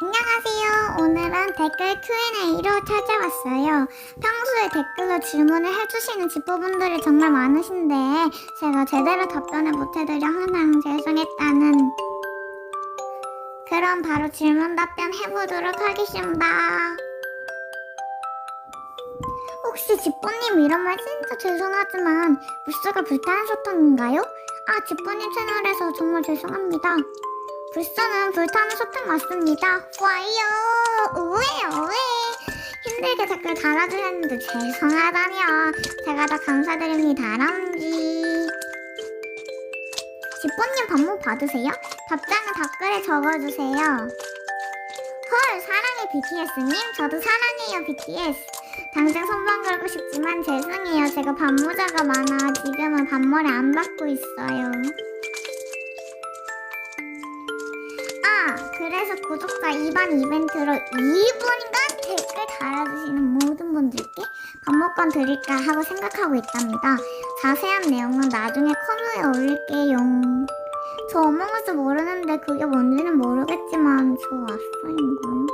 안녕하세요. 오늘은 댓글 Q&A로 찾아왔어요. 평소에 댓글로 질문을 해주시는 지포분들이 정말 많으신데 제가 제대로 답변을 못해드려 항상 죄송했다는 그럼 바로 질문 답변 해보도록 하겠습니다. 혹시 지뽀님 이런 말 진짜 죄송하지만 부스가 불타는 소통인가요? 아 지뽀님 채널에서 정말 죄송합니다. 불쏘는 불타는 소통 맞습니다. 와이요 우에 우에 힘들게 댓글 달아주셨는데 죄송하다며 제가 더 감사드립니다. 람쥐 지뽀님 반복 받으세요? 답장은 댓글에 적어주세요. 헐 사랑해 BTS님 저도 사랑해요 BTS 당장 손만 걸고 싶지만 죄송해요 제가 반모자가 많아 지금은 반머리 안 받고 있어요 그래서 구독자 2반 이벤트로 2분간 댓글 달아주시는 모든 분들께 반목권 드릴까 하고 생각하고 있답니다 자세한 내용은 나중에 커뮤에 올릴게요 저 어몽어스 모르는데 그게 뭔지는 모르겠지만 저 왔어인가요?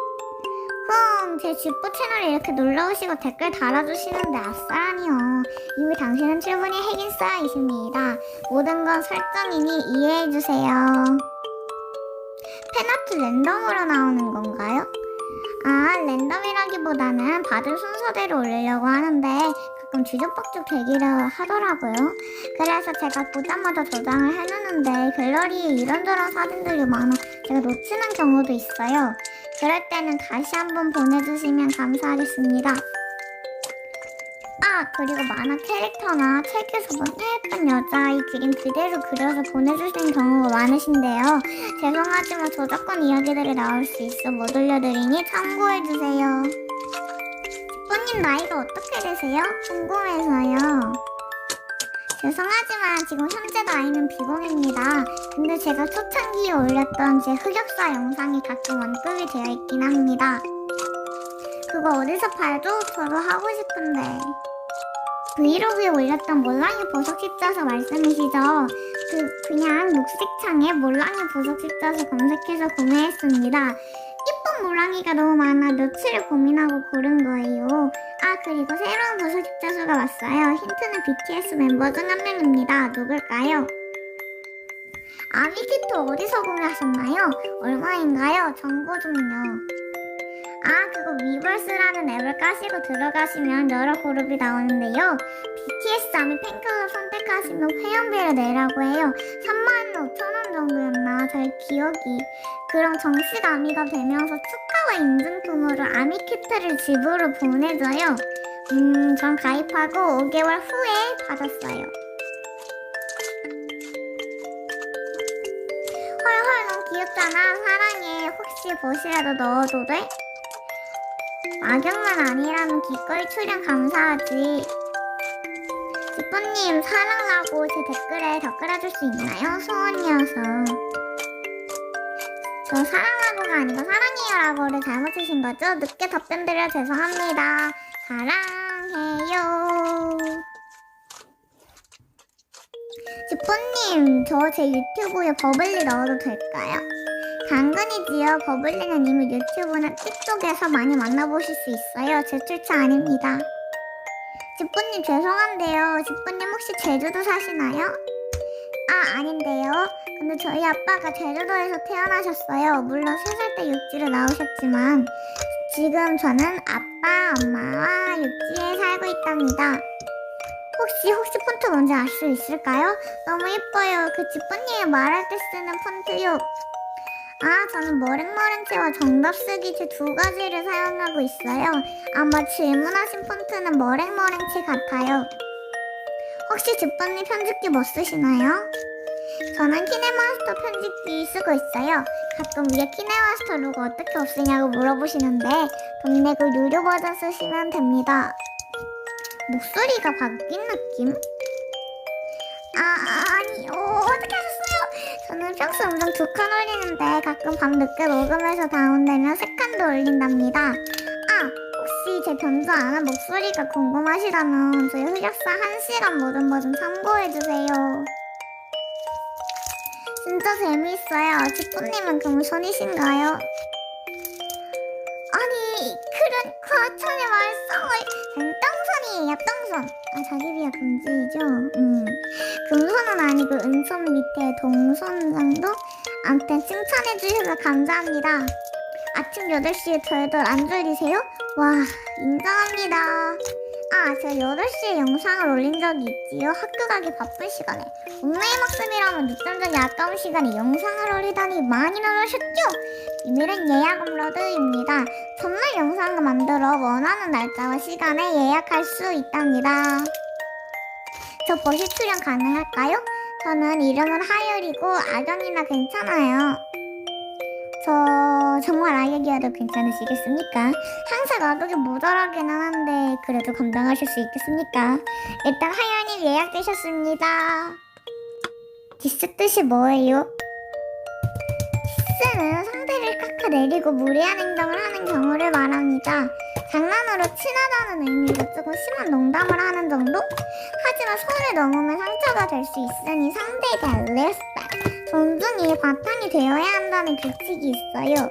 흥, 제 집보 채널에 이렇게 놀러오시고 댓글 달아주시는데 아싸라니요. 이미 당신은 충분히 핵인싸이십니다. 모든 건 설정이니 이해해주세요. 팬아트 랜덤으로 나오는 건가요? 아, 랜덤이라기보다는 받을 순서대로 올리려고 하는데 가끔 뒤죽박죽 되기를 하더라고요. 그래서 제가 보자마자 저장을 해놓는데 갤러리에 이런저런 사진들이 많아 제가 놓치는 경우도 있어요. 그럴 때는 다시 한번 보내주시면 감사하겠습니다. 아, 그리고 만화 캐릭터나 책에서 본 예쁜 여자아이 그림 그대로 그려서 보내주시는 경우가 많으신데요. 죄송하지만 저작권 이야기들이 나올 수 있어 못 올려드리니 참고해주세요. 집보님 나이가 어떻게 되세요? 궁금해서요. 죄송하지만 지금 현재 나이는 비공입니다. 근데 제가 초창기에 올렸던 제 흑역사 영상이 가끔 언급이 되어 있긴 합니다. 그거 어디서 팔죠? 저도 하고 싶은데. 브이로그에 올렸던 몰랑이 보석 십자수 말씀이시죠? 그 그냥 녹색창에 몰랑이 보석 십자수 검색해서 구매했습니다. 예쁜 몰랑이가 너무 많아 며칠을 고민하고 고른 거예요. 아 그리고 새로운 보석 십자수가 왔어요. 힌트는 BTS 멤버 중 한 명입니다. 누굴까요? 아미키트 어디서 구매하셨나요? 얼마인가요? 정보 좀요. 아, 그거 위버스라는 앱을 까시고 들어가시면 여러 그룹이 나오는데요. BTS 아미 팬클럽 선택하시면 회원비를 내라고 해요. 3만 5천 원 정도였나? 잘 기억이. 그럼 정식 아미가 되면서 축하와 인증품으로 아미 키트를 집으로 보내줘요. 음, 전 가입하고 5개월 후에 받았어요. 헐헐 너무 귀엽잖아. 사랑해. 혹시 보시라도 넣어도 돼? 악역만 아니라면 기꺼이 출연 감사하지. 지뽀님 사랑하고 제 댓글에 댓글해줄 수 있나요? 소원이어서. 저 사랑하고가 아니고 사랑해요라고를 잘못 주신 거죠? 늦게 답변 드려 죄송합니다. 사랑해요. 지뽀님, 저 제 유튜브에 버블리 넣어도 될까요? 당근이지요. 이미 유튜브나 틱톡에서 많이 만나보실 수 있어요. 제 출처 아닙니다. 지뽀님 죄송한데요. 지뽀님 혹시 제주도 사시나요? 아 아닌데요. 근데 저희 아빠가 제주도에서 태어나셨어요. 물론 3살 때 육지로 나오셨지만 지금 저는 아빠, 엄마와 육지에 살고 있답니다. 혹시 혹시 폰트 뭔지 알 수 있을까요? 너무 예뻐요. 그 지뽀님이 말할 때 쓰는 폰트요. 아, 저는 머랭머랭체와 정답 쓰기 제두 가지를 사용하고 있어요. 아마 질문하신 폰트는 머랭머랭체 같아요. 혹시 집번님 편집기 뭐 쓰시나요? 저는 키네마스터 편집기 쓰고 있어요. 가끔 위에 키네마스터 로고 어떻게 없애냐고 물어보시는데 돈 내고 유료 버전 쓰시면 됩니다. 목소리가 바뀐 느낌? 아, 아니, 어, 어떻게? 저는 평소 음성 두 칸 올리는데 가끔 밤 늦게 녹음해서 다운되면 세 칸도 올린답니다. 아, 혹시 제 변조 안 한 목소리가 궁금하시다면 저희 흑역사 1시간 모든 버전 참고해주세요. 진짜 재미있어요. 지포님은 금손이신가요? 이런 과찬의 말썽을 아 자기 비하 금지죠? 음. 금선은 아니고 은선 밑에 동선 정도? 아무튼 칭찬해 주셔서 감사합니다. 아침 8시에 덜덜 안 졸리세요? 와 인정합니다 아 제가 8시에 영상을 올린 적이 있지요 학교 가기 바쁜 시간에 온라인 학습이라면 늦잠 자기 아까운 시간에 영상을 올리다니 많이 놀라셨죠? 비밀은 예약 업로드입니다 전날 영상을 만들어 원하는 날짜와 시간에 예약할 수 있답니다. 저 버시 출연 가능할까요? 저는 이름은 하율이고 악영이나 괜찮아요. 저 정말 악역이어도 괜찮으시겠습니까? 항상 악역이 모자라기는 한데 그래도 감당하실 수 있겠습니까? 일단 하율님 예약되셨습니다. 디스 뜻이 뭐예요? 디스는 상대를 깎아내리고 무례한 행동을 하는 경우를 말합니다. 장난으로 친하다는 의미로 조금 심한 농담을 하는 정도? 하지만 선을 넘으면 상처가 될 수 있으니 상대에 대한 레스펙, 존중이 바탕이 되어야 한다는 규칙이 있어요.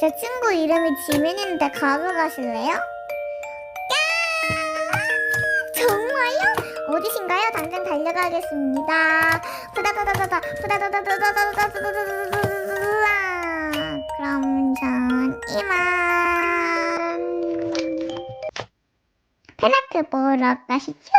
제 친구 이름이 지민인데 가져가실래요? 야! 정말요? 어디신가요? 당장 달려가겠습니다. 후다다다다다, 후다다다다다다다다다다다다다. 그럼 전 이만. 페라트 보러 가시죠.